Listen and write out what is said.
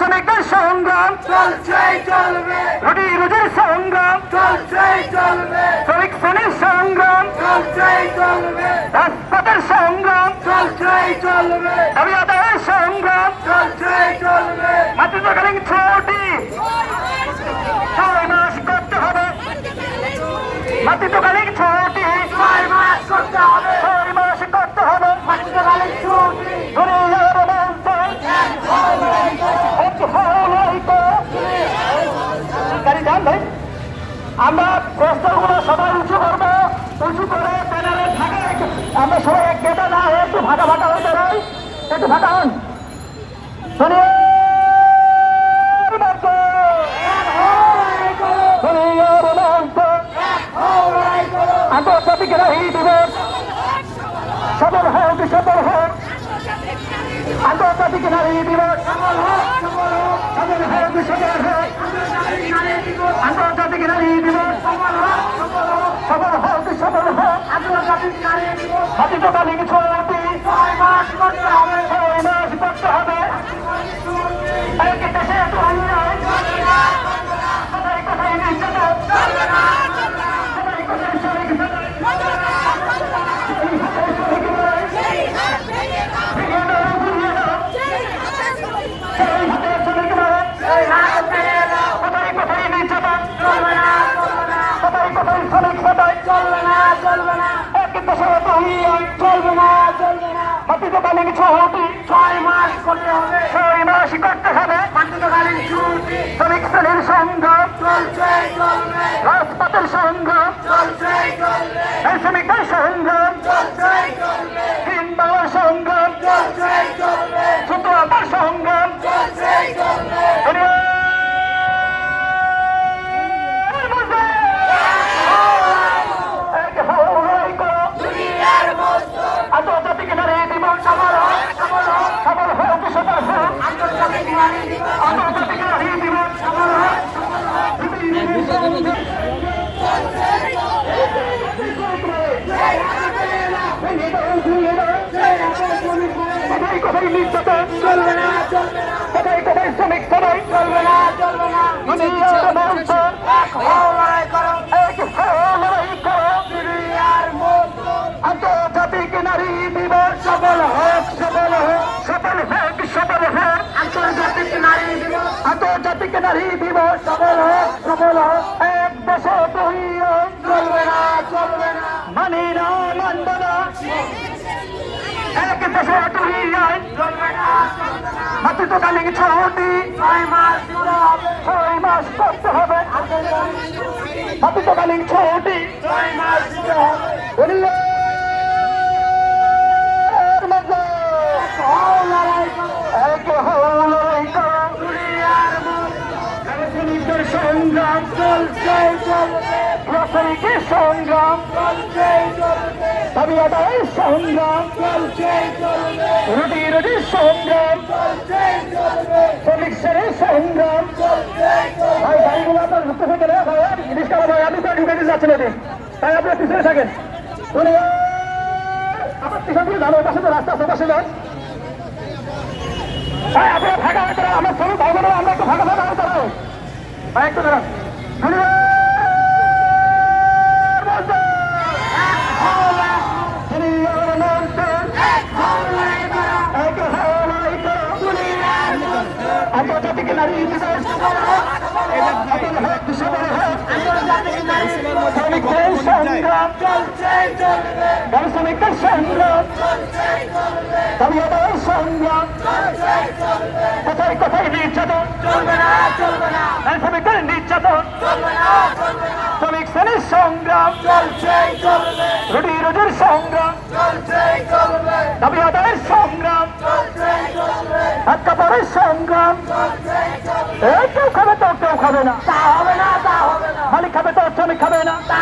শ্রমিকের সংগ্রাম চলছেই চলবে রুটি রুজির সংগ্রাম চলছেই চলবে শ্রমিক শ্রেণির সংগ্রাম চলছেই চলবে রাজপথের সংগ্রাম চলছেই চলবে দাবি আদায়ের সংগ্রাম চলছেই চলবে মাতৃত্বকালীন ছুটি মাতৃত্বকালীন ছুটি। ছয় মাস করতে হবে। ছয় মাস করতে হবে। মাতৃত্বকালীন ছুটি। দুনিয়ার বলতে গাড়ি যান ভাই। আমরা প্রস্তাবগুলো সবাই উঁচু করব। উঁচু করে ব্যানারে ফাঁকা আমরা সবাই এক গেটা না হয়ে একটু ফাঁকা ফাঁকা হয়ে দাঁড়াই একটু ফাঁকা হন। দুনিয়ার হোক সফল হোক। আন্তর্জাতিক নারী দিবস। সফল হোক সফল হোক আন্তর্জাতিক নারী দিবস। সফল হোক সফল হোক। মাতৃত্বকালীন ছুটি ছয় মাস করতে হবে। ছয় মাস করতে হবে এক দেশে এত অন্যায় কোথায় কোথায় নির্যাতন কোথায় কোথায় শ্রমিক বেলায় এই কোথায় শ্রমিক বেলায় ফিরিয়ে দাও ফিরিয়ে দাও সেই হাতে শ্রমিক বেলায় এই হাত ফিরিয়ে দাও কোথায় কোথায় নির্যাতন চলবে না চলবে না কোথায় কোথায় শ্রমিক বেলায় চলবে না চলবে না এক দেশে এত অন্যায় চলবে না। চলবে মাতৃত্বকালীন ছুটি ছয় মাস করতে হবে। ছয় মাস করতে হবে। মাতৃত্বকালীন ছুটি শ্রমিক শ্রেণির সংগ্রাম চলছে চলবে। রাজপথের চলছে চলবে এই শ্রমিকদের সংগ্রাম চলছে চলবে হিন্দার সংগ্রাম চলছে চলবে সুতরাং সংগ্রাম চলছে চলবে দুনিয়ার মজদুর আন্তর্জাতিক নারী দিবস সফল হোক সফল হোক সফল হোক সফল হোক আন্তর্জাতিক নারী দিবস আন্তর্জাতিক নারী দিবস সফল হোক সফল হোক কোথায় কোথায় নির্যাতন চলবে না কোথায় কোথায় শ্রমিক সবাই চলবে না চলবে না। আন্তর্জাতিক নারী দিবস সফল হোক সফল হোক। এক দেশে। চলবে না চলবে না। মানি না, মানব এক দেশে আইন চলবে না ছুটি ছয় মাস ছয় মাস করতে হবে। ছুটি ছয় মাস এক লড়াই করো দুনিয়ার মজদুর শ্রমিকদের সংগ্রাম চলছে চলবে। সংগ্রাম চলছে চলবে। দাবি সংগ্রাম চলছে চলবে। রুটি রুটির সংগ্রাম চলছে চলবে। শ্রমিক সংগ্রাম চলছে ভাই গাড়িগুলো আপনার ঢুকতে থেকে না ভাই রিক্সা ভাই? আপনি তো ঢুকে দিতে যাচ্ছেন এদিন। তাই আপনি পিছনে থাকেন। উনি পিছন দিয়ে যাব পাশে তো রাস্তা আছে পাশে যান ভাই আপনারা ফাঁকা হয়ে দাঁড়ান আমার শ্রমিক ভাই বোনেরা আমরা একটু ফাঁকা ফাঁকা হয়ে দাঁড়াবো ভাই একটু দাঁড়ান দুনিয়ার মধ্যে দুনিয়ার মধ্যে এক হওয়াই করো আন্তর্জাতিক নারী সংগ্রাম চলছে সংগ্রাম। শ্রমিকদের নির্যাতন। শ্রমিক শ্রেণির সংগ্রাম। রুটি রুজির সংগ্রাম। দাবি আদায়ের সংগ্রাম। চলছে চলবে। হাত কাপড়ের সংগ্রাম। এই কেউ খাবে তো কেউ খাবে না। হবে না তা মালিক খাবে তো শ্রমিক খাবে না। তা